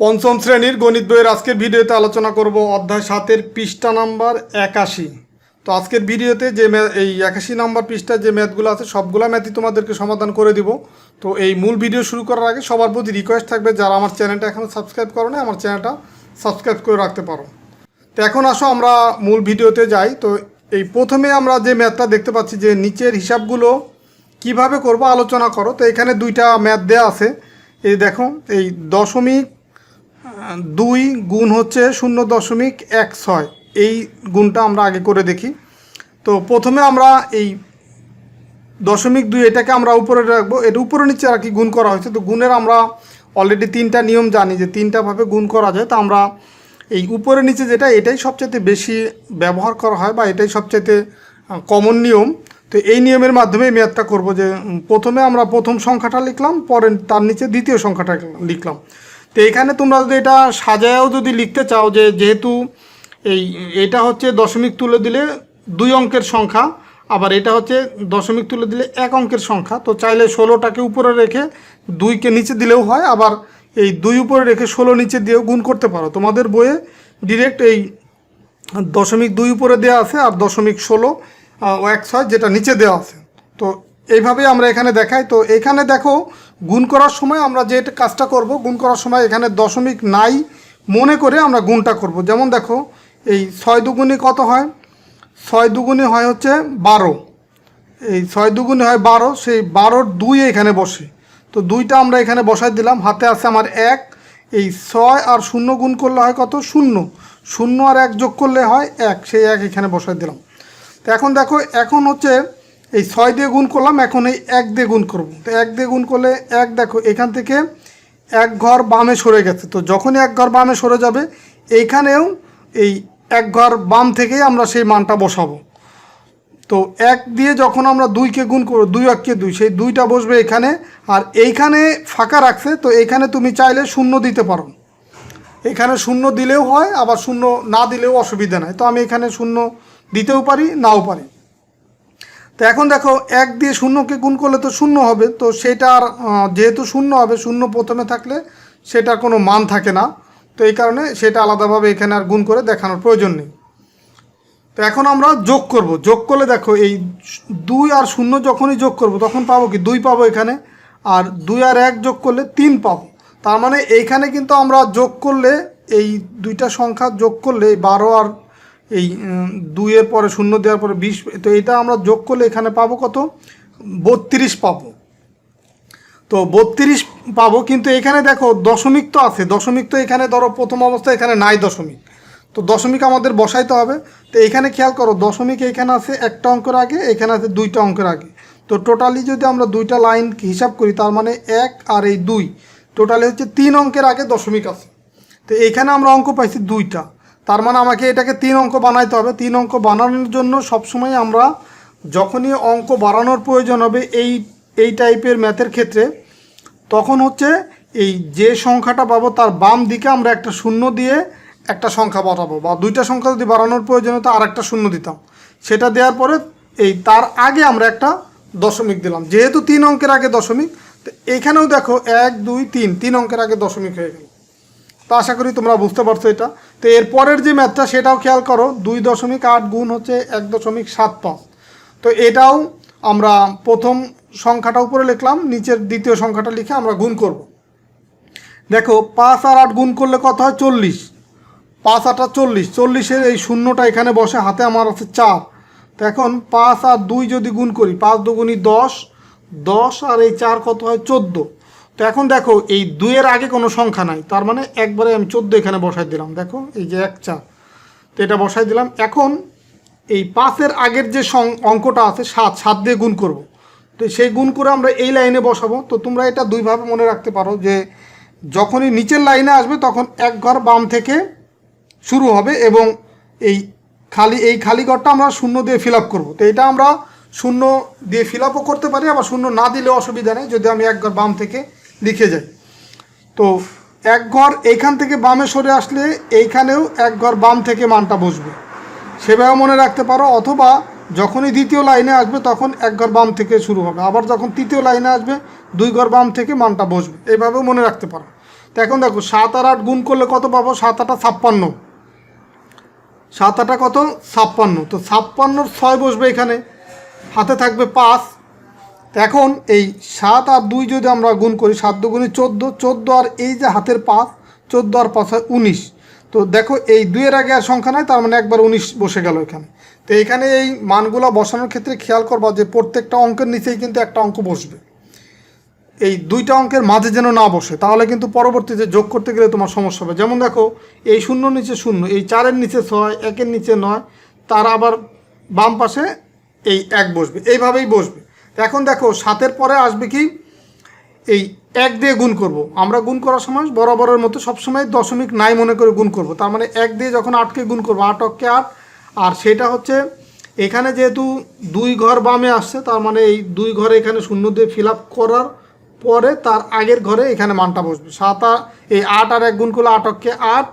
পঞ্চম শ্রেণির গণিত বইয়ের আজকের ভিডিওতে আলোচনা করব অধ্যায় সাতের পৃষ্ঠা নাম্বার একাশি। তো আজকের ভিডিওতে যে এই একাশি নাম্বার পৃষ্ঠার যে ম্যাথগুলো আছে, সবগুলো ম্যাথই তোমাদেরকে সমাধান করে দিব। তো এই মূল ভিডিও শুরু করার আগে সবার প্রতি রিকোয়েস্ট থাকবে, যারা আমার চ্যানেলটা এখনও সাবস্ক্রাইব করো না আমার চ্যানেলটা সাবস্ক্রাইব করে রাখতে পারো। তো এখন আসো আমরা মূল ভিডিওতে যাই। তো এই প্রথমে আমরা যে ম্যাথটা দেখতে পাচ্ছি যে নিচের হিসাবগুলো কীভাবে করব আলোচনা করো। তো এখানে দুইটা ম্যাথ দেওয়া আছে। এই দেখো, এই দশমিক দুই গুণ হচ্ছে শূন্য দশমিক এক ছয়। এই গুণটা আমরা আগে করে দেখি। তো প্রথমে আমরা এই দশমিক দুই এটাকে আমরা উপরে রাখব। এটা উপরে নিচে আর কি গুণ করা হয়েছে। তো গুণের আমরা অলরেডি তিনটা নিয়ম জানি যে তিনটাভাবে গুণ করা যায়। তো আমরা এই উপরে নিচে যেটা, এটাই সবচেয়ে বেশি ব্যবহার করা হয় বা এটাই সবচেয়ে কমন নিয়ম। তো এই নিয়মের মাধ্যমে ম্যাথটা করব যে প্রথমে আমরা প্রথম সংখ্যাটা লিখলাম, পরে তার নিচে দ্বিতীয় সংখ্যাটা লিখলাম। তো এখানে তোমরা যদি এটা সাজায়ও যদি লিখতে চাও যে যেহেতু এই, এটা হচ্ছে দশমিক তুলে দিলে দুই অঙ্কের সংখ্যা, আবার এটা হচ্ছে দশমিক তুলে দিলে এক অঙ্কের সংখ্যা, তো চাইলে ষোলোটাকে উপরে রেখে দুইকে নিচে দিলেও হয়, আবার এই দুই উপরে রেখে ষোলো নিচে দিয়েও গুণ করতে পারো। তোমাদের বইয়ে ডিরেক্ট এই দশমিক দুই উপরে দেওয়া আছে আর দশমিক ষোলো এক ছয় যেটা নিচে দেওয়া আছে। তো এইভাবেই আমরা এখানে দেখাই। তো এখানে দেখো, গুণ করার সময় আমরা যে কাজটা করব, গুণ করার সময় এখানে দশমিক নাই মনে করে আমরা গুণটা করব। যেমন দেখো, এই ছয় দুগুণে কত হয়? ছয় দুগুণে হয় হচ্ছে বারো। এই ছয় দুগুণে হয় বারো, সেই বারোর দুই এখানে বসে। তো দুইটা আমরা এখানে বসাই দিলাম, হাতে আছে আমার এক। এই ছয় আর শূন্য গুণ করলে হয় কত? শূন্য। শূন্য আর এক যোগ করলে হয় এক, সেই এক এখানে বসাই দিলাম। তো এখন দেখো, এখন হচ্ছে এই ছয় দিয়ে গুণ করলাম, এখন এই এক দিয়ে গুণ করব। তো এক দিয়ে গুণ করলে এক, দেখো, এখান থেকে এক ঘর বামে সরে গেছে। তো যখনই এক ঘর বামে সরে যাবে, এইখানেও এই এক ঘর বাম থেকেই আমরা সেই মানটা বসাবো। তো এক দিয়ে যখন আমরা দুইকে গুণ করব, দুই এককে দুই, সেই দুইটা বসবে এখানে, আর এইখানে ফাঁকা রাখছে, তো এইখানে তুমি চাইলে শূন্য দিতে পারো। এখানে শূন্য দিলেও হয়, আবার শূন্য না দিলেও অসুবিধা নাই। তো আমি এখানে শূন্য দিতেও পারি, নাও পারি। তো এখন দেখো, এক দিয়ে শূন্যকে গুণ করলে তো শূন্য হবে, তো সেটার যেহেতু শূন্য হবে, শূন্য প্রথমে থাকলে সেটার কোনো মান থাকে না। তো এই কারণে সেটা আলাদাভাবে এখানে আর গুণ করে দেখানোর প্রয়োজন নেই। তো এখন আমরা যোগ করব। যোগ করলে দেখো, এই দুই আর শূন্য যখনই যোগ করব, তখন পাবো কি? দুই পাবো এখানে, আর দুই আর এক যোগ করলে তিন পাবো। তার মানে এইখানে কিন্তু আমরা যোগ করলে, এই দুইটা সংখ্যা যোগ করলে বারো আর এই দুইয়ের পরে শূন্য দেওয়ার পরে বিশ, তো এটা আমরা যোগ করলে এখানে পাবো কত? বত্রিশ পাবো। তো বত্রিশ পাবো, কিন্তু এখানে দেখো দশমিক তো আছে। দশমিক তো এখানে ধরো প্রথম অবস্থায় এখানে নাই দশমিক। তো দশমিক আমাদের বসাইতে হবে। তো এখানে খেয়াল করো, দশমিক এখানে আছে একটা অঙ্কের আগে, এখানে আছে দুইটা অঙ্কের আগে। তো টোটালি যদি আমরা দুইটা লাইন হিসাব করি, তার মানে এক আর এই দুই, টোটালি হচ্ছে তিন অঙ্কের আগে দশমিক আছে। তো এখানে আমরা অঙ্ক পাইছি দুইটা। তার মানে আমাকে এটাকে তিন অঙ্ক বানাইতে হবে। তিন অঙ্ক বানানোর জন্য সবসময় আমরা যখনই অঙ্ক বাড়ানোর প্রয়োজন হবে এই এই টাইপের ম্যাথের ক্ষেত্রে, তখন হচ্ছে এই যে সংখ্যাটা পাবো তার বাম দিকে আমরা একটা শূন্য দিয়ে একটা সংখ্যা বাড়াবো বা দুইটা সংখ্যা যদি বাড়ানোর প্রয়োজন হতো আর একটা শূন্য দিতাম। সেটা দেওয়ার পরে এই তার আগে আমরা একটা দশমিক দিলাম। যেহেতু তিন অঙ্কের আগে দশমিক, তো এখানেও দেখো এক, দুই, তিন তিন অঙ্কের আগে দশমিক হয়ে গেল। তো আশা করি তোমরা বুঝতে পারছ এটা। তো এরপরের যে ম্যাথটা সেটাও খেয়াল করো, দুই দশমিক আট গুণ হচ্ছে এক দশমিক সাত পাঁচ। তো এটাও আমরা প্রথম সংখ্যাটা উপরে লিখলাম, নিচের দ্বিতীয় সংখ্যাটা লিখে আমরা গুণ করব। দেখো, পাঁচ আর আট গুণ করলে কত হয়? চল্লিশ। পাঁচ আটা চল্লিশ। চল্লিশের এই শূন্যটা এখানে বসে, হাতে আমার আছে চার। তো এখন পাঁচ আর দুই যদি গুণ করি, পাঁচ দুগুণি দশ দশ আর এই চার কত হয়? চোদ্দ। তো এখন দেখো, এই দুইয়ের আগে কোনো সংখ্যা নাই। তার মানে একবারে আমি চোদ্দ এখানে বসাই দিলাম। দেখো, এই যে এক চার। তো এটা বসাই দিলাম। এখন এই পাঁচের আগের যে অঙ্কটা আছে, সাত সাত দিয়ে গুণ করব। তো সেই গুণ করে আমরা এই লাইনে বসাবো। তো তোমরা এটা দুইভাবে মনে রাখতে পারো যে যখনই নিচের লাইনে আসবে, তখন এক ঘর বাম থেকে শুরু হবে এবং এই খালি এই খালি ঘরটা আমরা শূন্য দিয়ে ফিল আপ করব। তো এটা আমরা শূন্য দিয়ে ফিল আপও করতে পারি, আবার শূন্য না দিলে অসুবিধা নেই। যদি আমি এক ঘর বাম থেকে লিখে যায়। তো এক ঘর এইখান থেকে বামে সরে আসলে এইখানেও এক ঘর বাম থেকে মানটা বসবে। সেভাবে মনে রাখতে পারো, অথবা যখনই দ্বিতীয় লাইনে আসবে তখন এক ঘর বাম থেকে শুরু হবে। আবার যখন তৃতীয় লাইনে আসবে, দুই ঘর বাম থেকে মানটা বসবে। এইভাবেও মনে রাখতে পারো। তো এখন দেখো, সাত আর আট গুণ করলে কত পাবো? সাত আটা ছাপ্পান্ন। সাত আটা কত? ছাপ্পান্ন। তো ছাপ্পান্নর ছয় বসবে এখানে। হাতে থাকবে পাঁচ। এখন এই সাত আর দুই যদি আমরা গুণ করি, সাত দুগুণে চোদ্দ চোদ্দ আর এই যে হাতের পাঁচ, চোদ্দ আর পাঁচ হয় উনিশ। তো দেখো, এই দুইয়ের আগে আর সংখ্যা নাই, তার মানে একবার উনিশ বসে গেল এখানে। তো এখানে এই মানগুলো বসানোর ক্ষেত্রে খেয়াল করবা যে প্রত্যেকটা অঙ্কের নিচেই কিন্তু একটা অঙ্ক বসবে। এই দুইটা অঙ্কের মাঝে যেন না বসে, তাহলে কিন্তু পরবর্তীতে যোগ করতে গেলে তোমার সমস্যা হবে। যেমন দেখো, এই শূন্য নিচে শূন্য, এই চারের নিচে ছয়, একের নিচে নয়, তার আবার বাম পাশে এই এক বসবে। এইভাবেই বসবে। এখন দেখো, সাতের পরে আসবে কি? এই এক দিয়ে গুণ করব। আমরা গুণ করার সময় বরাবরের মতো সবসময় দশমিক নাই মনে করে গুণ করব। তার মানে এক দিয়ে যখন আটকে গুণ করব, আট অক্ষে আট, আর সেটা হচ্ছে এখানে যেহেতু দুই ঘর বামে আসছে, তার মানে এই দুই ঘরে এখানে শূন্য দিয়ে ফিল করার পরে তার আগের ঘরে এখানে মানটা বসবে। সাত আর, এই আট আর এক গুণ করলে আট অক্ষে আট,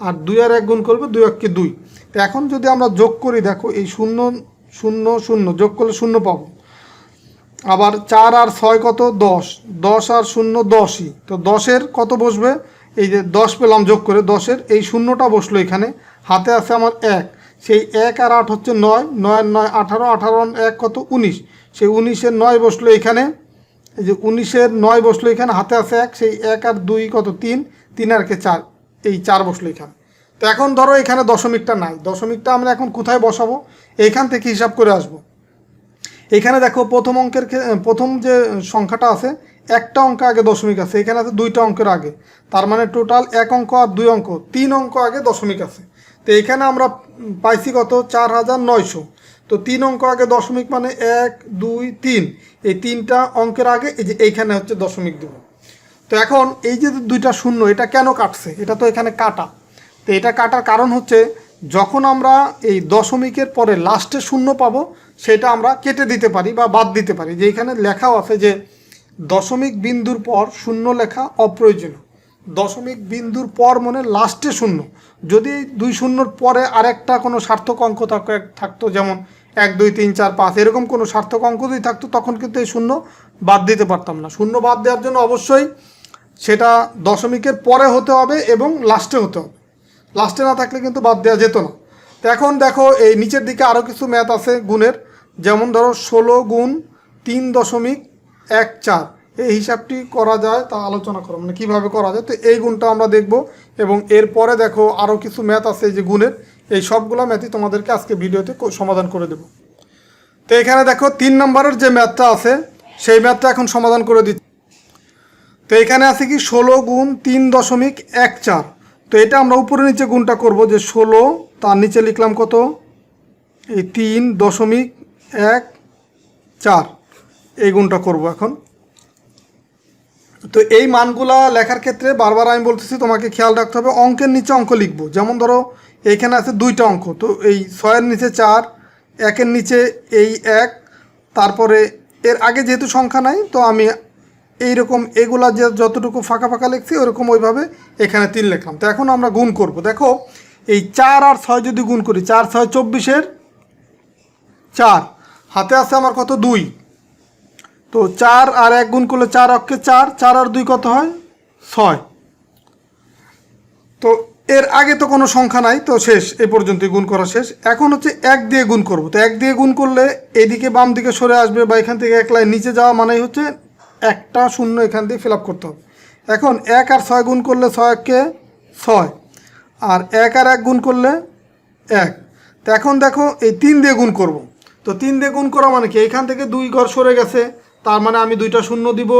আর দুই আর এক গুণ করবে দুই অক্ষে দুই। তো এখন যদি আমরা যোগ করি, দেখো এই শূন্য শূন্য শূন্য, যোগ করলে শূন্য পাবো। আবার চার আর ছয় কত? দশ। দশ আর শূন্য দশই। তো দশের কত বসবে? এই যে দশ পেলাম যোগ করে দশের, এই শূন্যটা বসল এখানে। হাতে আছে আমার এক। সেই এক আর আট হচ্ছে নয়। নয় নয় আঠারো আঠারো এক কত? উনিশ। সেই উনিশের নয় বসল এখানে। এই যে উনিশের নয় বসল এখানে, হাতে আছে এক। সেই এক আর দুই কত? তিন। তিন আর কে চার? এই চার বসল এখানে। তো এখন ধরো এখানে দশমিকটা নাই। দশমিকটা আমরা এখন কোথায় বসাবো? এইখান থেকে হিসাব করে আসব। এখানে দেখো প্রথম অঙ্কের প্রথম যে সংখ্যাটা আছে, একটা অঙ্ক আগে দশমিক আছে, এখানে আছে দুইটা অঙ্কের আগে। তার মানে টোটাল এক অঙ্ক আর দুই অঙ্ক, তিন অঙ্ক আগে দশমিক আছে। তো এখানে আমরা পাইছি কত? চার হাজার নয়শো। তো তিন অঙ্ক আগে দশমিক মানে এক, দুই, তিন। এই তিনটা অঙ্কের আগে এই যে এইখানে হচ্ছে দশমিক দেব। তো এখন এই যে দুইটা শূন্য, এটা কেন কাটছে? এটা তো এখানে কাটা। তো এটা কাটার কারণ হচ্ছে যখন আমরা এই দশমিকের পরে লাস্টে শূন্য পাবো, সেটা আমরা কেটে দিতে পারি বা বাদ দিতে পারি। যে এখানে লেখাও আছে যে দশমিক বিন্দুর পর শূন্য লেখা অপ্রয়োজনীয়। দশমিক বিন্দুর পর মনে লাস্টে শূন্য। যদি দুই শূন্যর পরে আরেকটা কোনো সার্থক অঙ্ক থাক- থাকতো, যেমন এক, দুই, তিন, চার, পাঁচ, এরকম কোনো সার্থক অঙ্ক যদি থাকতো, তখন কিন্তু এই শূন্য বাদ দিতে পারতাম না। শূন্য বাদ দেওয়ার জন্য অবশ্যই সেটা দশমিকের পরে হতে হবে এবং লাস্টে হতে হবে। লাস্টে না থাকলে কিন্তু বাদ দেওয়া যেত না। তো এখন দেখো, এই নিচের দিকে আরও কিছু ম্যাথ আছে গুণের। যেমন ধরো, ষোলো গুণ তিন দশমিক এক চার। এই হিসাবটি করা যায়, তা আলোচনা করো মানে কীভাবে করা যায়। তো এই গুণটা আমরা দেখব, এবং এরপরে দেখো আরও কিছু ম্যাথ আছে যে গুণের। এই সবগুলো ম্যাথই তোমাদেরকে আজকে ভিডিওতে সমাধান করে দেব। তো এখানে দেখো, তিন নম্বরের যে ম্যাথটা আছে, সেই ম্যাথটা এখন সমাধান করে দিচ্ছি। তো এখানে আছে কি, ষোলো গুণ তিন দশমিক এক চার। তো এটা আমরা উপরে নিচে গুণটা করব যে ষোলো, তার নিচে লিখলাম কত? এই তিন দশমিক এক চার। এই গুণটা করব এখন। তো এই মানগুলা লেখার ক্ষেত্রে বারবার আমি বলতেছি, তোমাকে খেয়াল রাখতে হবে, অঙ্কের নিচে অঙ্ক লিখব। যেমন ধরো এইখানে আছে দুইটা অঙ্ক, তো এই ছয়ের নিচে চার, একের নিচে এই এক, তারপরে এর আগে যেহেতু সংখ্যা নাই, তো আমি এইরকম এগুলা যে যতটুকু ফাঁকা ফাঁকা লিখছি, ওরকম ওইভাবে এখানে তিন লিখলাম। তো এখন আমরা গুণ করব। দেখো, এই চার আর ছয় যদি গুণ করি, চার, ছয়, চব্বিশের চার। হাতে আছে আমার কত? দুই। তো চার আর এক গুণ করলে চার অক্ষে চার চার আর দুই কত হয়? ছয়। তো এর আগে তো কোনো সংখ্যা নাই, তো শেষ, এ পর্যন্ত গুণ করা শেষ। এখন হচ্ছে এক দিয়ে গুণ করব। তো এক দিয়ে গুণ করলে এদিকে বাম দিকে সরে আসবে বা এখান থেকে এক লাইন নিচে যাওয়া মানেই হচ্ছে একটা শূন্য এখান দিয়ে ফিল করতে হবে। এখন এক আর ছয় গুণ করলে ছয় এককে ছয়, আর এক আর এক গুণ করলে এক। তো এখন দেখো এই তিন দিয়ে গুণ করব। তো তিন দিয়ে গুণ করা মানে কি? এইখান থেকে দুই ঘর সরে গেছে, তার মানে আমি দুইটা শূন্য দিব।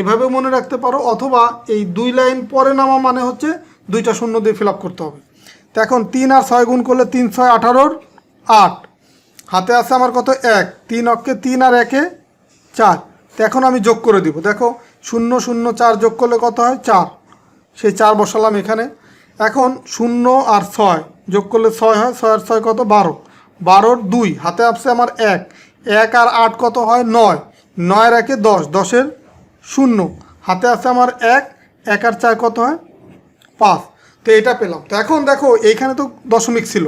এভাবে মনে রাখতে পারো, অথবা এই দুই লাইন পরে নামা মানে হচ্ছে দুইটা শূন্য দিয়ে ফিল করতে হবে। তো এখন তিন আর ছয় গুণ করলে তিন ছয় আঠারোর আট। হাতে আছে আমার কত? এক। তিন অক্ষে তিন আর একে চার। তো এখন আমি যোগ করে দিব। দেখো, শূন্য শূন্য, চার যোগ করলে কত হয়? চার। সেই চার বসালাম এখানে। এখন শূন্য আর ছয় যোগ করলে ছয় হয়। ছয় আর ছয় কত? বারো। বারোর দুই। হাতে আসছে আমার এক। এক আর আট কত হয়? নয়। নয়ের একে দশ। দশের শূন্য। হাতে আছে আমার এক। এক আর চার কত হয়? পাঁচ। তো এটা পেলাম। তো এখন দেখো, এইখানে তো দশমিক ছিল।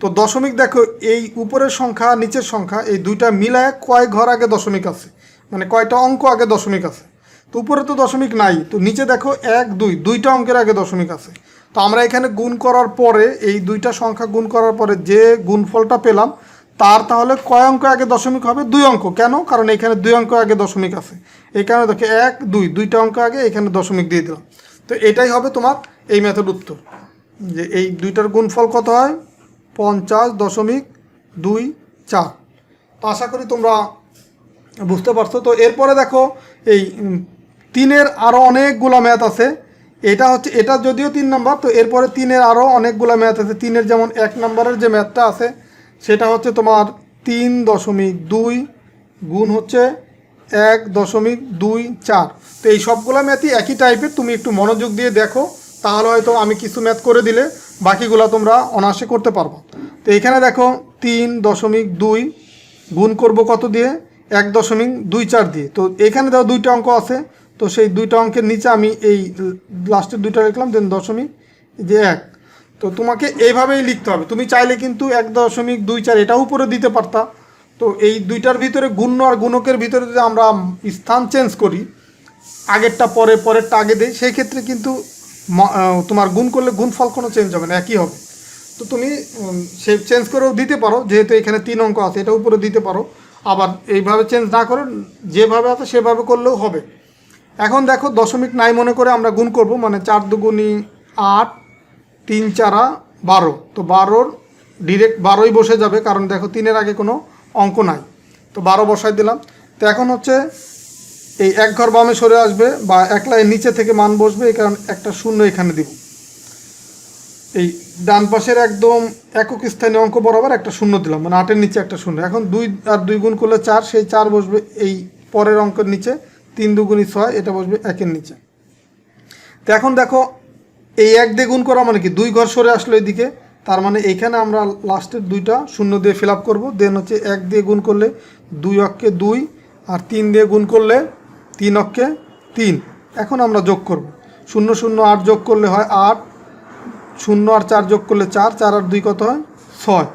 তো দশমিক দেখো, এই উপরের সংখ্যা, নিচের সংখ্যা, এই দুইটা মিলায় কয় ঘর আগে দশমিক আছে? মানে কয়টা অঙ্ক আগে দশমিক আছে? তো উপরে তো দশমিক নাই, তো নিচে দেখো এক, দুই, দুইটা অঙ্কের আগে দশমিক আছে। তো আমরা এখানে গুণ করার পরে, এই দুইটা সংখ্যা গুণ করার পরে যে গুণফলটা পেলাম, তার তাহলে কয় অঙ্ক আগে দশমিক হবে? দুই অঙ্ক। কেন? কারণ এখানে দুই অঙ্ক আগে দশমিক আছে। এই কারণে দেখো এক, দুই, দুইটা অঙ্ক আগে এখানে দশমিক দিয়ে দিলাম। তো এটাই হবে তোমার এই মেথড উত্তর। যে এই দুইটার গুণফল কত হয়? পঞ্চাশ দশমিক দুই চার। তো আশা করি তোমরা বুঝতে পারছ? তো এরপরে দেখো, এই তিনের আরও অনেকগুলা ম্যাথ আছে। এটা হচ্ছে, এটা যদিও তিন নাম্বার, তো এরপরে তিনের আরও অনেকগুলা ম্যাথ আছে। তিনের যেমন এক নাম্বারের যে ম্যাথটা আছে, সেটা হচ্ছে তোমার তিন দশমিক দুই গুণ হচ্ছে এক দশমিক দুই চার। তো এই সবগুলো ম্যাথই একই টাইপের, তুমি একটু মনোযোগ দিয়ে দেখো, তাহলে হয়তো আমি কিছু ম্যাথ করে দিলে বাকিগুলো তোমরা অনায়াসে করতে পারব। তো এখানে দেখো, তিন দশমিক দুই গুণ করব কত দিয়ে? এক দশমিক দুই চার দিয়ে। তো এখানে দেখো দুইটা অঙ্ক আছে। তো সেই দুইটা অঙ্কের নিচে আমি এই লাস্টের দুইটা লিখলাম দেন দশমিক যে এক। তো তোমাকে এইভাবেই লিখতে হবে। তুমি চাইলে কিন্তু এক দশমিক দুই চার এটাও উপরে দিতে পারতা। তো এই দুইটার ভিতরে গুণ্য আর গুণকের ভিতরে যদি আমরা স্থান চেঞ্জ করি, আগেরটা পরে, পরেরটা আগে দেই, সেই ক্ষেত্রে কিন্তু তোমার গুণ করলে গুণফল কোনো চেঞ্জ হবে না, একই হবে। তো তুমি সে চেঞ্জ করেও দিতে পারো, যেহেতু এখানে তিন অঙ্ক আছে, এটা উপরে দিতে পারো। আবার এইভাবে চেঞ্জ না করে যেভাবে আছে সেভাবে করলেও হবে। এখন দেখো দশমিক নাই মনে করে আমরা গুণ করব মানে চার দুগুণি আট তিন চারা বারো। তো বারোর ডিরেক্ট বারোই বসে যাবে, কারণ দেখো তিনের আগে কোনো অঙ্ক নাই। তো বারো বসাই দিলাম। তো এখন হচ্ছে এই এক ঘর বামে সরে আসবে বা এক লাইন নিচে থেকে মান বসবে, এই কারণ একটা শূন্য এখানে দিব। এই ডান পাশের একদম একক স্থানীয় অঙ্ক বরাবর একটা শূন্য দিলাম মানে আটের নিচে একটা শূন্য। এখন দুই আর দুই গুণ করলে চার, সেই চার বসবে এই পরের অঙ্কের নিচে, তিন দুগুণই ছয়, এটা বসবে একের নিচে। তো এখন দেখো, এই এক দিয়ে গুণ করা মানে কি? দুই ঘর সরে আসলো এদিকে, তার মানে এইখানে আমরা লাস্টের দুইটা শূন্য দিয়ে ফিল আপ করব দেন হচ্ছে এক দিয়ে গুণ করলে দুই অক্ষে দুই, আর তিন দিয়ে গুণ করলে তিন অক্ষে তিন। এখন আমরা যোগ করব। শূন্য শূন্য আট যোগ করলে হয় আট শূন্য আর চার যোগ করলে চার চার আর দুই কত হয়? ছয়।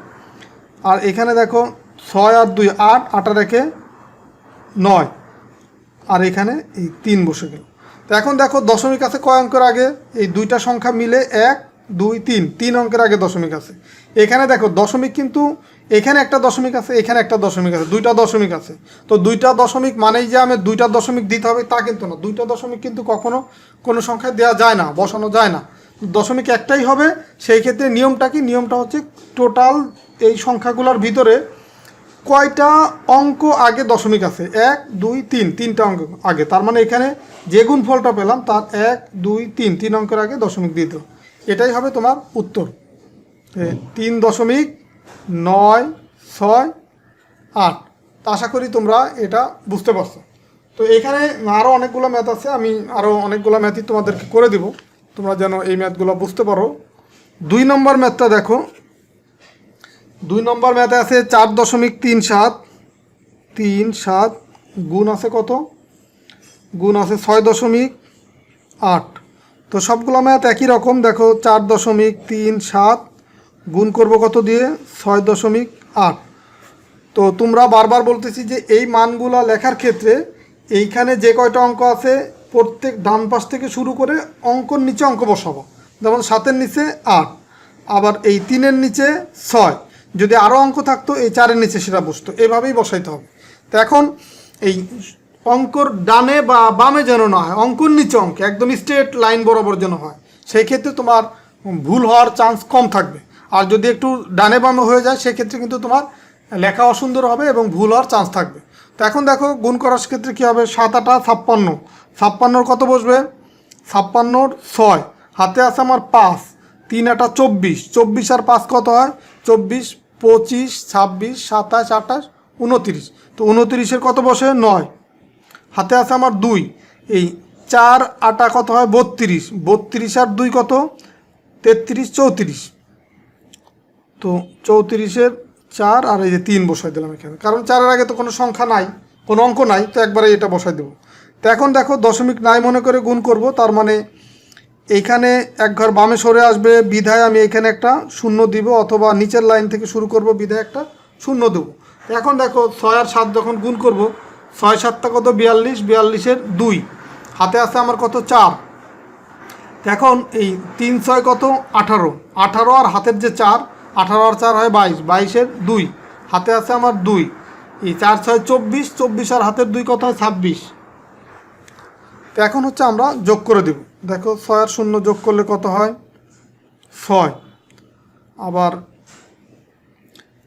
আর এখানে দেখো, ছয় আর দুই, আট আট একে নয়। আর এখানে এই তিন বসে গেল। তো এখন দেখো, দশমিক আছে কয় অঙ্কের আগে? এই দুইটা সংখ্যা মিলে এক, দুই, তিন। তিন অঙ্কের আগে দশমিক আছে। এখানে দেখো, দশমিক কিন্তু এখানে একটা দশমিক আছে, এখানে একটা দশমিক আছে, দুইটা দশমিক আছে। তো দুইটা দশমিক মানেই যে আমি দুইটা দশমিক দিতে হবে তা কিন্তু না। দুইটা দশমিক কিন্তু কখনো কোনো সংখ্যায় দেওয়া যায় না, বসানো যায় না। দশমিক একটাই হবে, সেই ক্ষেত্রে নিয়মটা কি? নিয়মটা হচ্ছে টোটাল এই সংখ্যাগুলোর ভিতরে কয়টা অঙ্ক আগে দশমিক আছে? এক, দুই, তিন, তিনটা অঙ্ক আগে। তার মানে এখানে যে গুণ ফলটা পেলাম, তার এক, দুই, তিন তিন অঙ্কের আগে দশমিক দিত এটাই হবে তোমার উত্তর। তিন দশমিক নয়, ছয়, আট। আশা করি তোমরা এটা বুঝতে পারছ। তো এখানে আরও অনেকগুলো ম্যাথ আছে, আমি আরও অনেকগুলো ম্যাথই তোমাদেরকে করে দিব। তোমরা যেন এই ম্যাথগুলো বুঝতে পারো। দুই নম্বর ম্যাথটা দেখো। দুই নম্বর ম্যাথে আছে চার দশমিক তিন সাত। তিন সাত গুণ আছে কত? গুণ আছে ছয় দশমিক আট। তো সবগুলো ম্যাথ একই রকম। দেখো চার দশমিক তিন সাত গুণ করব কত দিয়ে? ছয় দশমিক আট। তো তোমরা বারবার বলতেছি যে এই মানগুলো লেখার ক্ষেত্রে এইখানে যে কয়টা অঙ্ক আছে প্রত্যেক ডান পাশ থেকে শুরু করে অঙ্কর নিচে অঙ্ক বসাবো। যেমন সাতের নিচে আট, আবার এই তিনের নিচে ছয়। যদি আরও অঙ্ক থাকতো, এই চারের নিচে সেটা বসতো। এভাবেই বসাইতে হবে। তো এখন এই অঙ্কর ডানে বা বামে যেন না হয়, অঙ্কর নিচে অঙ্ক, একদম স্ট্রেট লাইন বরাবর যেন হয়, সেই ক্ষেত্রে তোমার ভুল হওয়ার চান্স কম থাকবে। আর যদি একটু ডানে বামে হয়ে যায়, সেক্ষেত্রে কিন্তু তোমার লেখা অসুন্দর হবে এবং ভুল হওয়ার চান্স থাকবে। তো এখন দেখো, গুণ করার ক্ষেত্রে কী হবে? সাত, আটা ছাপ্পান্ন। ছাপ্পান্নর কত বসবে? ছাপ্পান্নর ছয়। হাতে আছে আমার পাঁচ। তিন, আটা চব্বিশ। চব্বিশ আর পাঁচ কত হয়? চব্বিশ, পঁচিশ, ছাব্বিশ, সাতাশ, আঠাশ, উনতিরিশ। তো উনতিরিশের কত বসে? নয়। হাতে আছে আমার দুই। এই চার আটা কত হয়? বত্রিশ। বত্রিশ আর দুই কত? তেত্রিশ, চৌত্রিশ। তো চৌত্রিশের চার আর এই যে তিন বসাই দিলাম এখানে। কারণ চারের আগে তো কোনো সংখ্যা নাই, কোনো অঙ্ক নাই, তো একবারে এটা বসাই দেবো। তো এখন দেখো দশমিক নাই মনে করে গুণ করব, তার মানে এইখানে এক ঘর বামে সরে আসবে, বিধায় আমি এখানে একটা শূন্য দিব, অথবা নিচের লাইন থেকে শুরু করব, বিধায় একটা শূন্য দেবো। এখন দেখো ছয় আর সাত যখন গুণ করব, ছয় সাতটা কত? বিয়াল্লিশ, বিয়াল্লিশের দুই। হাতে আছে আমার কত? চার। এখন এই তিন ছয় কত? আঠারো। আঠারো আর হাতের যে চার আঠারো আর চার হয় বাইশ, বাইশের দুই, হাতে আছে আমার দুই। এই চার ছয় চব্বিশ চব্বিশ আর হাতের দুই কত হয়? ছাব্বিশ। তো এখন হচ্ছে আমরা যোগ করে দেব। দেখো ছয় আর শূন্য যোগ করলে কত হয়? ছয়। আবার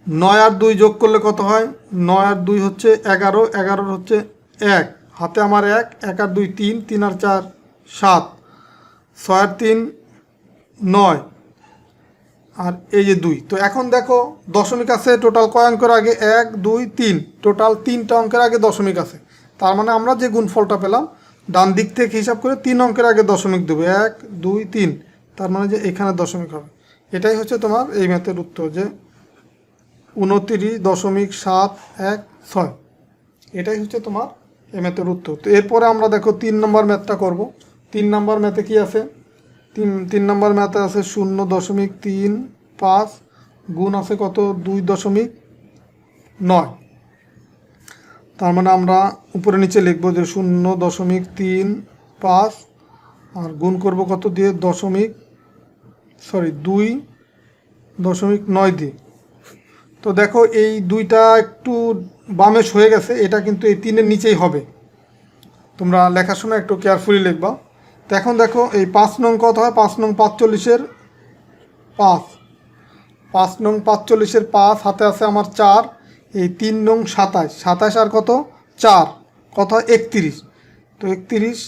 নয় আর দুই যোগ করলে কত হয়? নয় আর দুই হচ্ছে এগারো, এগারোর হচ্ছে এক। হাতে আমার এক এক আর দুই তিন তিন আর চার সাত। ছয় আর তিন, নয়। আর এই যে দুই, তো এখন দেখো দশমিক আছে টোটাল কয় অঙ্কের আগে? এক, দুই, তিন। টোটাল তিনটা অঙ্কের আগে দশমিক আছে। তার মানে আমরা যে গুণফলটা পেলাম, ডান দিক থেকে হিসাব করে তিন অঙ্কের আগে দশমিক দেবো। এক, দুই, তিন। তার মানে যে এখানে দশমিক হবে। এটাই হচ্ছে তোমার এই ম্যাথের উত্তর যে উনতিরিশ দশমিক সাত এক ছয়। এটাই হচ্ছে তোমার এই ম্যাথের উত্তর। তো এরপরে আমরা দেখো তিন নম্বর ম্যাথটা করব। তিন নম্বর ম্যাথে কি আছে? তিন তিন নম্বর ম্যাথে আছে শূন্য দশমিক তিন পাঁচ, গুণ আছে কত? দুই দশমিক নয়। তার মানে আমরা উপরে নিচে লিখব যে শূন্য দশমিক তিন পাঁচ, আর গুণ করব কত দিয়ে? দশমিক সরি দুই দশমিক নয় দিয়ে। তো দেখো, এই দুইটা একটু বামে হয়ে গেছে, এটা কিন্তু এই তিনের নিচেই হবে। তোমরা লেখার সময় একটু কেয়ারফুলি লিখবা। তো এখন দেখো, এই পাঁচ নং কত হয়? পাঁচ নং পাঁচচল্লিশের পাঁচ। পাঁচ নং পাঁচচল্লিশের পাঁচ, হাতে আছে আমার চার। এই তিন নং সাতাশ। সাতাশ আর কত? চার। কত হয়? একত্রিশ। তো একত্রিশ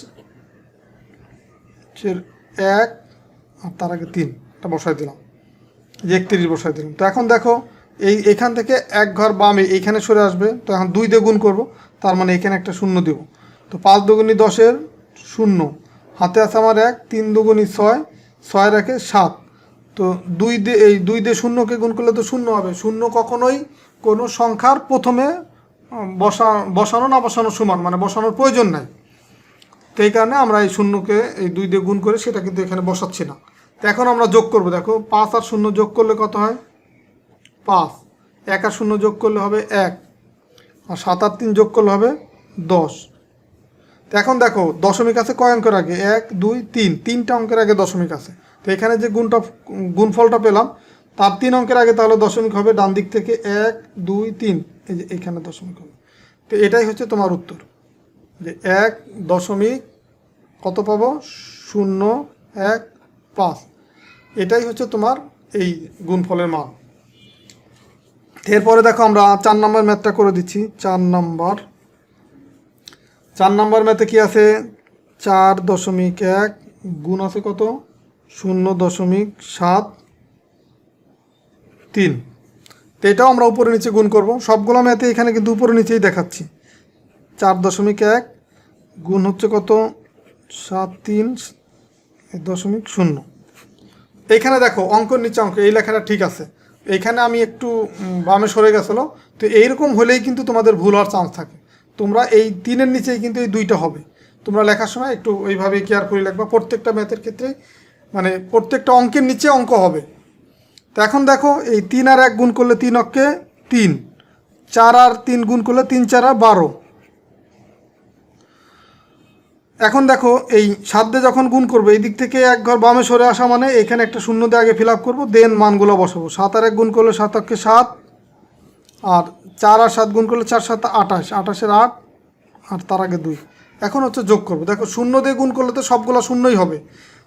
এক, আর তার আগে তিন। এটা বসাই দিলাম। যে একত্রিশ বসাই দিলাম। তো এখন দেখো, এই এখান থেকে এক ঘর বামে এইখানে সরে আসবে। তো এখন দুই দিয়ে গুণ করব। তার মানে এখানে একটা শূন্য দেব। তো পাঁচ দুগুনি দশের শূন্য। হাতে আছে আমার এক, তিন দুগুনি ছয় ছয় রাখে সাত। তো দুই দিয়ে এই দুই দিয়ে শূন্যকে গুণ করলে তো শূন্য হবে। শূন্য কখনোই কোনো সংখ্যার প্রথমে বসা, বসানো না বসানো সমান মানে বসানোর প্রয়োজন নাই। তো এই কারণে আমরা এই শূন্যকে এই দুই দিয়ে গুণ করে সেটা কিন্তু এখানে বসাচ্ছি না। তো এখন আমরা যোগ করব। দেখো, পাঁচ আর শূন্য যোগ করলে কত হয়? পাঁচ। এক আর শূন্য যোগ করলে হবে এক। আর সাত আর তিন যোগ করলে হবে দশ। এখন দেখো, দশমিক আছে কয় অঙ্কের আগে? এক, দুই, তিন। তিনটা অঙ্কের আগে দশমিক আছে। তো এখানে যে গুণটা, গুণফলটা পেলাম, তার তিন অঙ্কের আগে তাহলে দশমিক হবে ডান দিক থেকে এক, দুই, তিন। এই যে এখানে দশমিক হবে। তো এটাই হচ্ছে তোমার উত্তর। যে এক দশমিক কত পাবো? শূন্য, এক, পাঁচ। এটাই হচ্ছে তোমার এই গুণফলের মান। এরপরে দেখো আমরা চার নম্বর ম্যাথটা করে দিচ্ছি। চার নম্বর চার নম্বর ম্যাথে কি আছে? চার দশমিক এক। গুণ আছে কত? শূন্য দশমিক সাত তিন। তো এটাও আমরা উপরে নিচে গুণ করব। সবগুলো ম্যাথে এখানে কিন্তু উপরে নিচেই দেখাচ্ছি। চার দশমিক এক। গুণ হচ্ছে কত? সাত তিন দশমিক শূন্য। এইখানে দেখো, অঙ্কর নিচে অঙ্ক, এই লেখাটা ঠিক আছে। এইখানে আমি একটু বামে সরে গেছিল। তো এইরকম হলেই কিন্তু তোমাদের ভুল হওয়ার চান্স থাকে। তোমরা এই তিনের নিচেই কিন্তু এই দুইটা হবে। তোমরা লেখার সময় একটু ওইভাবে কেয়ার করে লিখবা প্রত্যেকটা ম্যাথের ক্ষেত্রে মানে প্রত্যেকটা অঙ্কের নিচে অঙ্ক হবে। তো এখন দেখো, এই তিন আর এক গুণ করলে তিন অঙ্কে তিন। চার আর তিন গুণ করলে তিন, চার আর বারো। এখন দেখো, এই সাত দিয়ে যখন গুণ করব, এই দিক থেকে এক ঘর বামে সরে আসা মানে এখানে একটা শূন্য দিয়ে আগে ফিল আপ করব দেন মানগুলো বসাবো। সাত আর এক গুণ করলে সাত অক্ষে সাত আর চার আর সাত গুণ করলে চার সাত, আঠাশ। আঠাশের আট আর তার আগে দুই। এখন হচ্ছে যোগ করব। দেখো শূন্য দিয়ে গুণ করলে তো সবগুলো শূন্যই হবে।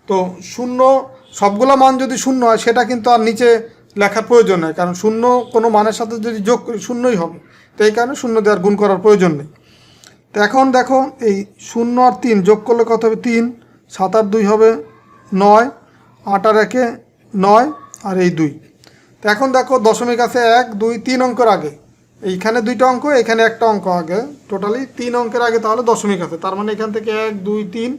তো শূন্য, সবগুলো মান যদি শূন্য হয়, সেটা কিন্তু আর নিচে লেখার প্রয়োজন নেই। কারণ শূন্য কোনো মানের সাথে যদি যোগ করি, শূন্যই হবে। তো এই কারণে শূন্য দেওয়ার গুণ করার প্রয়োজন নেই। তো এখন দেখো এই শূন্য আর তিন যোগ করলে কত হবে? তিন। সাত আর দুই হবে নয়। আট আর একে নয়। আর এই দুই। তো এখন দেখো দশমিক আছে এক, দুই, তিন অঙ্কের আগে। এইখানে দুইটা অঙ্ক, এখানে একটা অঙ্ক আগে। টোটালি তিন অঙ্কের আগে তাহলে দশমিক আছে। তার মানে এখান থেকে এক, দুই, তিন,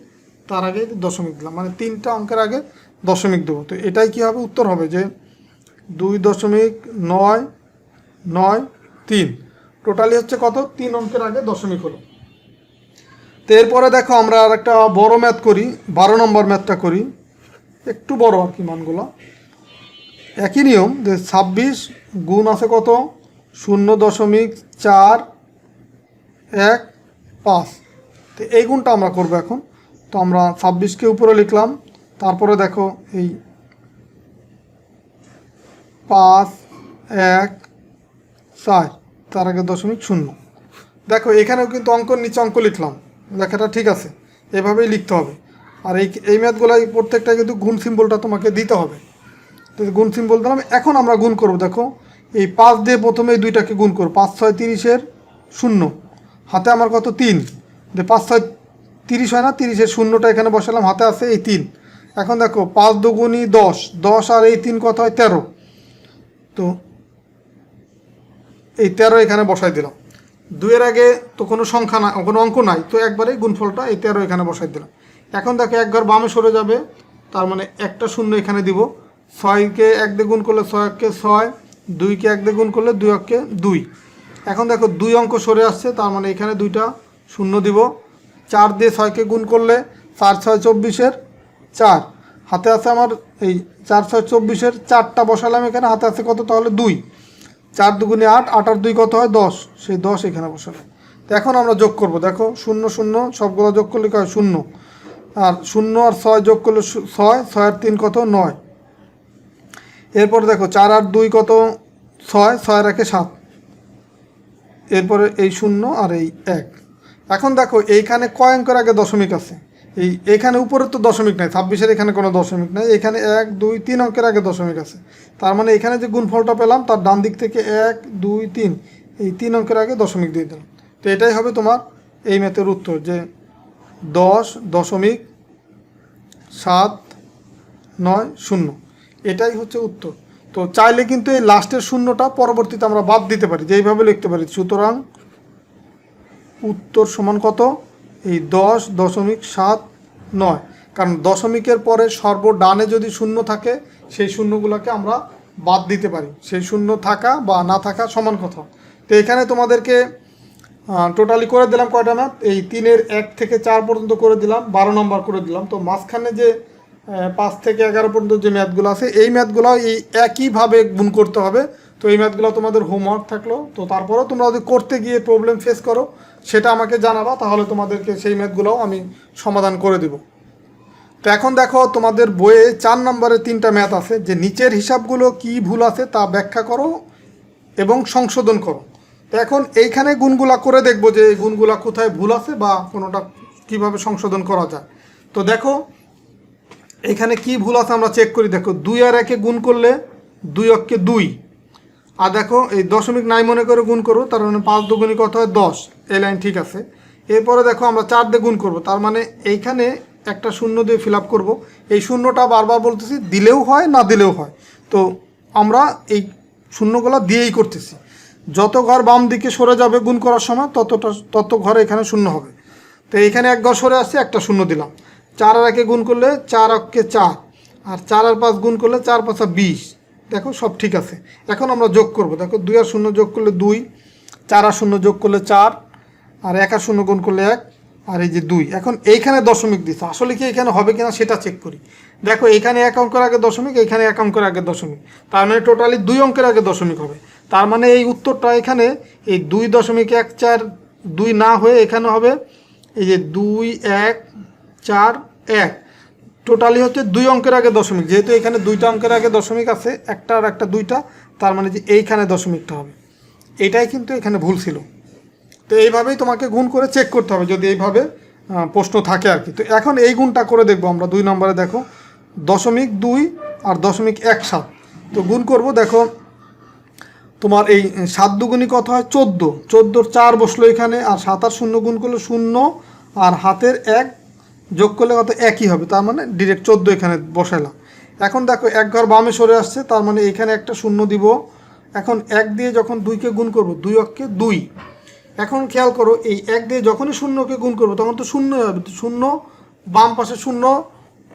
তার আগে দশমিক দিলাম। মানে তিনটা অঙ্কের আগে দশমিক দেবো। তো এটাই কী হবে? উত্তর হবে যে দুই দশমিক নয় নয়, তিন। টোটালি হচ্ছে কত? তিন অঙ্কের আগে দশমিক হলো। তো এরপরে দেখো আমরা আর একটা বড় ম্যাথ করি, বারো নম্বর ম্যাথটা করি। একটু বড় আর কি মানগুলো। একই নিয়ম, যে ছাব্বিশ গুণ আছে কত? শূন্য দশমিক চার এক পাঁচ। তো এই গুণটা আমরা করব এখন। তো আমরা ছাব্বিশকে উপরে লিখলাম। তারপরে দেখো এই পাঁচ এক চার, তার আগে দশমিক শূন্য। দেখো, এখানেও কিন্তু অঙ্কর নিচে অঙ্ক লিখলাম। লেখাটা ঠিক আছে। এভাবেই লিখতে হবে। আর এই এই ম্যাথগুলো প্রত্যেকটা কিন্তু গুণ সিম্বলটা তোমাকে দিতে হবে। গুণ সিম্বল দিলাম। এখন আমরা গুণ করব, দেখো। এই পাঁচ দিয়ে প্রথমে এই দুইটাকে গুণ করব পাঁচ, ছয়, তিরিশের শূন্য। হাতে আমার কত? তিন। যে পাঁচ, ছয়, তিরিশ হয় না? তিরিশের শূন্যটা এখানে বসালাম। হাতে আছে এই তিন। এখন দেখো, পাঁচ দুগুণি দশ। দশ আর এই তিন কত হয়? তেরো। তো এই তেরো এখানে বসাই দিলাম। দুইয়ের আগে তো কোনো সংখ্যা না, কোনো অঙ্ক নাই। তো একবারে গুণফলটা এই তেরো এখানে বসাই দিলাম। এখন দেখো একবার বামে সরে যাবে। তার মানে একটা শূন্য এখানে দিব। ছয়কে এক দিয়ে গুণ করলে ছয়কে ছয়, দুইকে এক দিয়ে গুণ করলে দুই অক্ষে দুই। এখন দেখো দুই অঙ্ক সরে আসছে, তার মানে এখানে দুইটা শূন্য দিব। চার দিয়ে ছয়কে গুণ করলে চার ছয় চব্বিশের চার। হাতে আছে আমার এই চার ছয় চব্বিশের চারটা বসালাম এখানে, হাতে আছে কত? তাহলে দুই। চার দুগুণে আট আট আর দুই কত হয়? দশ। সেই দশ এখানে বসালাম। তো এখন আমরা যোগ করব। দেখো শূন্য শূন্য, সবগুলো যোগ করলে কয়? শূন্য। আর শূন্য আর ছয় যোগ করলে ছয় ছয় আর তিন কত? নয়। এরপর দেখো চার আর দুই কত? ছয় ছয় রাখে সাত। এরপরে এই শূন্য আর এই এক। এখন দেখো, এইখানে কয় অঙ্কের আগে দশমিক আছে। এই এখানে উপরে তো দশমিক নাই, ছাব্বিশের এখানে কোনো দশমিক নাই। এখানে এক, দুই, তিন অঙ্কের আগে দশমিক আছে। তার মানে এখানে যে গুণফলটা পেলাম, তার ডান দিক থেকে এক, দুই, তিন, এই তিন অঙ্কের আগে দশমিক দিয়ে দিলাম। তো এটাই হবে তোমার এই ম্যাথের উত্তর যে দশ দশমিক সাত, নয়, শূন্য। এটাই হচ্ছে উত্তর। তো চাইলে কিন্তু এই লাস্টের শূন্যটা পরবর্তীতে আমরা বাদ দিতে পারি যেইভাবে লিখতে পারি। সুতরাং উত্তর সমান কত? এই দশ দশমিক সাত নয়। কারণ দশমিকের পরে সর্ব ডানে যদি শূন্য থাকে, সেই শূন্যগুলোকে আমরা বাদ দিতে পারি। সেই শূন্য থাকা বা না থাকা সমান কথা। তো এখানে তোমাদেরকে টোটালি করে দিলাম কয়টা ম্যাথ এই তিনের এক থেকে চার পর্যন্ত করে দিলাম, বারো নম্বর করে দিলাম। তো মাঝখানে যে পাঁচ থেকে এগারো পর্যন্ত যে ম্যাথগুলো আছে, এই ম্যাথগুলো এই একইভাবে গুণ করতে হবে। তো এই ম্যাথগুলো তোমাদের হোমওয়ার্ক থাকল। তো তারপরেও তোমরা যদি করতে গিয়ে প্রবলেম ফেস করো, সেটা আমাকে জানাবা, তাহলে তোমাদেরকে সেই ম্যাথগুলোও আমি সমাধান করে দিব। তো এখন দেখো, তোমাদের বইয়ে চার নম্বরে তিনটা ম্যাথ আছে। যে নিচের হিসাবগুলো কি ভুল আছে তা ব্যাখ্যা করো এবং সংশোধন করো। তো এখন এইখানে গুণগুলা করে দেখব যে এই গুণগুলা কোথায় ভুল আছে বা কোনোটা কীভাবে সংশোধন করা যায়। তো দেখো এখানে কি ভুল আছে আমরা চেক করি। দেখো, দুই আর একে গুণ করলে দুই অক্ষে দুই। আর দেখো, এই দশমিক নাই মনে করে গুণ করব তার মানে পাঁচ দুগুণী কত হয় দশ। এই লাইন ঠিক আছে। এরপরে দেখো, আমরা চার দিয়ে গুণ করব, তার মানে এইখানে একটা শূন্য দিয়ে ফিল আপ করব। এই শূন্যটা বারবার বলতেছি, দিলেও হয়, না দিলেও হয়। তো আমরা এই শূন্যগুলো দিয়েই করতেছি। যত ঘর বাম দিকে সরে যাবে গুণ করার সময়, ততটা তত ঘর এখানে শূন্য হবে। তো এখানে এক ঘর সরে আসছে, একটা শূন্য দিলাম। চার আর একে গুণ করলে চার অক্ষে চার। আর চার আর পাঁচ গুণ করলে চার পাঁচা বিশ। দেখো, সব ঠিক আছে। এখন আমরা যোগ করব। দেখো, দুই আর শূন্য যোগ করলে দুই, চার আর শূন্য যোগ করলে চার, আর এক আর শূন্য গুণ করলে এক, আর এই যে দুই। এখন এইখানে দশমিক দিচ্ছে আসলে কি এখানে হবে কিনা সেটা চেক করি। দেখো এখানে এক অঙ্কের আগে দশমিক এখানে এক অঙ্কের আগে দশমিক। তার মানে টোটালি দুই অঙ্কের আগে দশমিক হবে। তার মানে এই উত্তরটা এখানে, এই দুই দশমিক এক চার দুই না হয়ে এখানে হবে, এই যে দুই, এক চার, এক। টোটালি হচ্ছে দুই অঙ্কের আগে দশমিক। যেহেতু এখানে দুইটা অঙ্কের আগে দশমিক আছে, একটা আর একটা দুইটা, তার মানে যে এইখানে দশমিকটা হবে। এটাই কিন্তু এখানে ভুল ছিল। তো এইভাবেই তোমাকে গুণ করে চেক করতে হবে, যদি এইভাবে প্রশ্ন থাকে আর কি। তো এখন এই গুণটা করে দেখব আমরা, দুই নম্বরে দেখো, দশমিক দুই আর দশমিক এক সাত। তো গুণ করব, দেখো, তোমার এই সাত দুগুণী কত হয়? চোদ্দ। চোদ্দোর চার বসল এখানে, আর সাত আর শূন্য গুণ করলে শূন্য, আর হাতের এক যোগ করলে কত একই হবে, তার মানে ডিরেক্ট চোদ্দ এখানে বসাইলাম। এখন দেখো এক ঘর বামে সরে আসছে, তার মানে এখানে একটা শূন্য দিব। এখন এক দিয়ে যখন দুইকে গুণ করব, দুই অক্ষে দুই। এখন খেয়াল করো, এই এক দিয়ে যখনই শূন্যকে গুণ করব, তখন তো শূন্য হবে শূন্য বাম পাশে শূন্য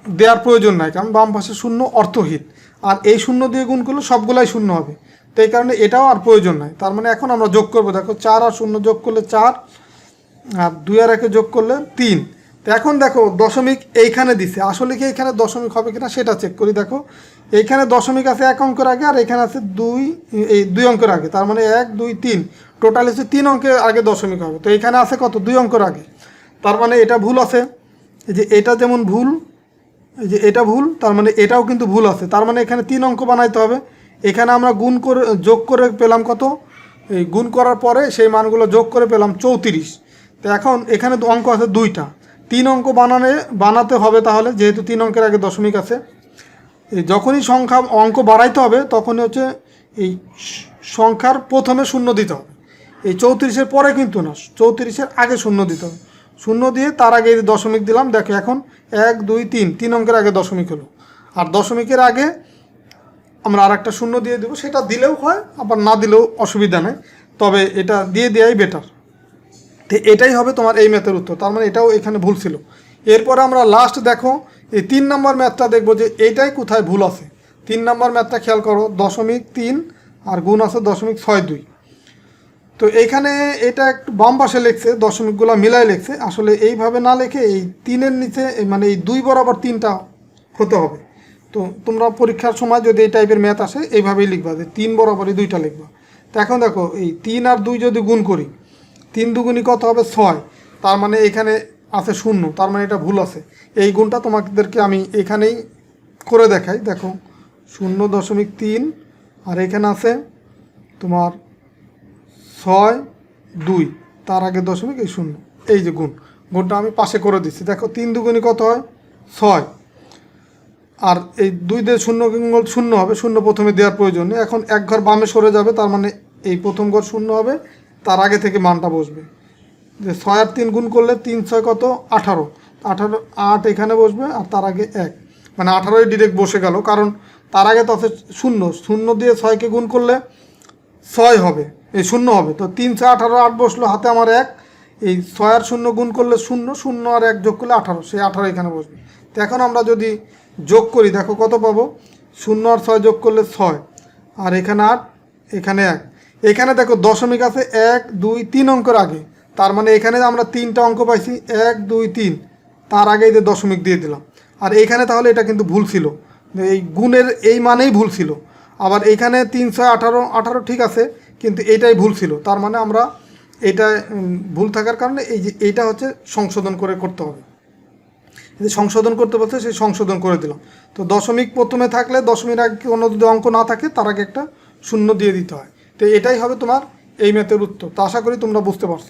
দেওয়ার প্রয়োজন নাই, কারণ বাম পাশে শূন্য অর্থহীন। আর এই শূন্য দিয়ে গুণ করলে সবগুলাই শূন্য হবে। তো এই কারণে এটাও আর প্রয়োজন নাই। তার মানে এখন আমরা যোগ করব, দেখো চার আর শূন্য যোগ করলে চার, আর দুই আর একে যোগ করলে তিন। তো এখন দেখো, দশমিক এইখানে দিছে। আসলে কি এখানে দশমিক হবে কিনা সেটা চেক করি, দেখো। এইখানে দশমিক আছে এক অঙ্কের আগে, আর এখানে আছে দুই, এই দুই অঙ্কের আগে। তার মানে এক, দুই, তিন। টোটাল হচ্ছে তিন অঙ্কের আগে দশমিক হবে। তো এখানে আছে কত? দুই অঙ্কের আগে। তার মানে এটা ভুল আছে। যে এটা যেমন ভুল যে এটা ভুল, তার মানে এটাও কিন্তু ভুল আছে। তার মানে এখানে তিন অঙ্ক বানাইতে হবে। এখানে আমরা গুণ করে, যোগ করে পেলাম কত? এই গুণ করার পরে সেই মানগুলো যোগ করে পেলাম চৌত্রিশ। তো এখন এখানে অঙ্ক আছে দুইটা। তিন অঙ্ক বানানে, বানাতে হবে তাহলে, যেহেতু তিন অঙ্কের আগে দশমিক আছে। যখনই সংখ্যা অঙ্ক বাড়াইতে হবে, তখনই হচ্ছে এই সংখ্যার প্রথমে শূন্য দিতে হবে। এই চৌত্রিশের পরে কিন্তু না, চৌত্রিশের আগে শূন্য দিতে হবে। শূন্য দিয়ে তার আগে দশমিক দিলাম, দেখো এখন এক, দুই, তিন তিন অঙ্কের আগে দশমিক হলো। আর দশমিকের আগে আমরা আর একটা শূন্য দিয়ে দেবো, সেটা দিলেও হয়, আবার না দিলেও অসুবিধা নেই। তবে এটা দিয়ে দেওয়াই বেটার তো এটাই হবে তোমার এই ম্যাথের উত্তর। তার মানে এটাও এখানে ভুল ছিল। এরপরে আমরা লাস্ট দেখো, এই তিন নম্বর ম্যাথটা দেখব যে এইটাই কোথায় ভুল আছে। তিন নম্বর ম্যাথটা খেয়াল করো, দশমিক তিন আর গুণ আছে দশমিক ছয় দুই। তো এইখানে এটা একটু বাম পাশে লিখছে, দশমিকগুলো মিলাই লিখছে। আসলে এইভাবে না লিখে এই তিনের নিচে মানে এই দুই বরাবর তিনটা হতে হবে। তো তোমরা পরীক্ষার সময় যদি এই টাইপের ম্যাথ আসে, এইভাবেই লিখবা যে তিন বরাবরই দুইটা লিখবা। তো এখন দেখো, এই তিন আর দুই যদি গুণ করি তিন দুগুণই কত হবে? ছয়। তার মানে এখানে আছে শূন্য। তার মানে এটা ভুল আছে। এই গুণটা তোমাদেরকে আমি এখানেই করে দেখাই। দেখো, শূন্য দশমিক তিন, আর এখানে আছে তোমার ছয় দুই। তার আগে দশমিক, এই শূন্য। এই যে গুণ। গুণটা আমি পাশে করে দিচ্ছি। দেখো, তিন দুগুণই কত হয়? ছয়। আর এই দুই দিয়ে শূন্য শূন্য হবে। শূন্য প্রথমে দেওয়ার প্রয়োজন নেই। এখন এক ঘর বামে সরে যাবে। তার মানে এই প্রথম ঘর শূন্য হবে। তার আগে থেকে মানটা বসবে। যে ছয় আর তিন গুণ করলে তিন ছয় কত? আঠারো। আঠারো, আট এখানে বসবে আর তার আগে এক। মানে আঠারোই ডিরেক্ট বসে গেল, কারণ তার আগে তো আছে শূন্য। শূন্য দিয়ে ছয়কে গুণ করলে ছয় হবে। এই শূন্য হবে। তো তিন ছয়, আঠারো, আট বসল, হাতে আমার এক। এই ছয় আর শূন্য গুণ করলে শূন্য শূন্য আর এক যোগ করলে আঠারো। সেই আঠারো এখানে বসবে। তো এখন আমরা যদি যোগ করি, দেখো কত পাবো? শূন্য আর ছয় যোগ করলে ছয়। আর এখানে আট, এখানে এক। এখানে দেখো দশমিক আছে এক, দুই, তিন অঙ্কের আগে। তার মানে এখানে আমরা তিনটা অঙ্ক পাইছি, এক, দুই, তিন, তার আগে যে দশমিক দিয়ে দিলাম। আর এইখানে তাহলে এটা কিন্তু ভুল ছিল। এই গুণের এই মানেই ভুল ছিল। আবার এখানে তিনশো আঠারো আঠারো ঠিক আছে, কিন্তু এইটাই ভুল ছিল। তার মানে আমরা এটা ভুল থাকার কারণে এই যে এইটা হচ্ছে সংশোধন করে করতে হবে। যদি সংশোধন করতে বলছে, সেই সংশোধন করে দিলাম। তো দশমিক প্রথমে থাকলে দশমিক আগে কোনো যদি অঙ্ক না থাকে, তার আগে একটা শূন্য দিয়ে দিতে হয়। তো এটাই হবে তোমার এই ম্যাথের উত্তর। তো আশা করি তোমরা বুঝতে পারছ।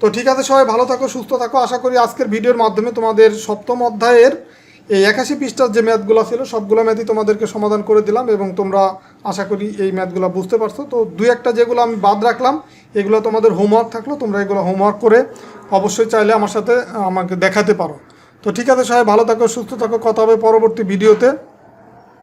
তো ঠিক আছে, সবাই ভালো থাকো, সুস্থ থাকো। আশা করি আজকের ভিডিওর মাধ্যমে তোমাদের সপ্তম অধ্যায়ের এই একাশি পৃষ্ঠার যে ম্যাথগুলো ছিল, সবগুলো ম্যাথই তোমাদেরকে সমাধান করে দিলাম এবং তোমরা আশা করি এই ম্যাথগুলো বুঝতে পারছ। তো দুই একটা যেগুলো আমি বাদ রাখলাম, এগুলো তোমাদের হোমওয়ার্ক থাকল, তোমরা এগুলো হোমওয়ার্ক করে অবশ্যই চাইলে আমার সাথে আমাকে দেখাতে পারো। তো ঠিক আছে, সবাই ভালো থাকো, সুস্থ থাকো, কথা হবে পরবর্তী ভিডিওতে।